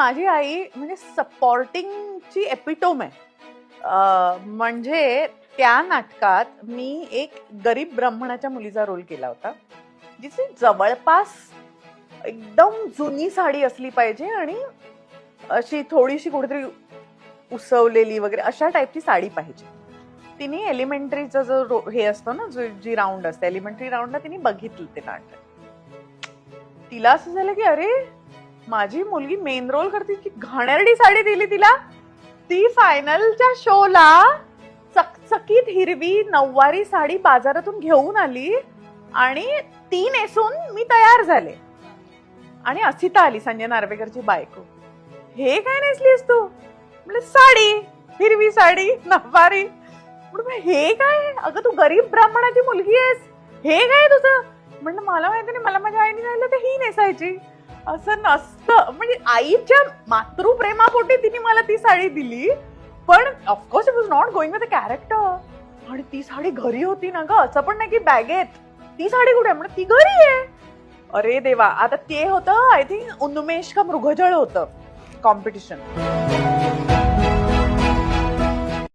माझी आई म्हणजे सपोर्टिंगची एपिटोम आहे म्हणजे त्या नाटकात मी एक गरीब ब्राह्मणाच्या मुलीचा रोल केला होता. जिची जवळपास एकदम जुनी साडी असली पाहिजे आणि अशी थोडीशी कुठेतरी उसवलेली वगैरे अशा टाईपची साडी पाहिजे. तिने एलिमेंटरीचा जो रो- हे असतो ना जो जी राऊंड असते एलिमेंटरी राऊंडला तिने बघितलं ते नाटक. तिला असं झालं की अरे माझी मुलगी मेन रोल करते की घाणेरडी साडी दिली तिला. ती फायनलच्या शोला चकचकीत हिरवी नऊवारी साडी बाजारातून घेऊन आली आणि ती नेसून मी तयार झाले. आणि असिता आली संजय नार्वेकरची बायको. हे काय नेसलीस तू? म्हणजे साडी हिरवी साडी नऊवारी. म्हणून हे काय? अगं तू गरीब ब्राह्मणाची मुलगी आहेस. हे काय तुझं? म्हणलं मला माहिती नाही मला माझ्या आईने सांगितलं तर ही नेसायची. असं नसतं. म्हणजे आईच्या मातृप्रेमापोटी तिने मला ती साडी दिली पण of course it was not going with character आणि ती साडी घरी होती ना ग असं पण नाही की बॅगेत. ती साडी कुठे आहे? ती घरी आहे. अरे देवा आता ते होतं आय थिंक उन्मेष का मृगजळ होतं कॉम्पिटिशन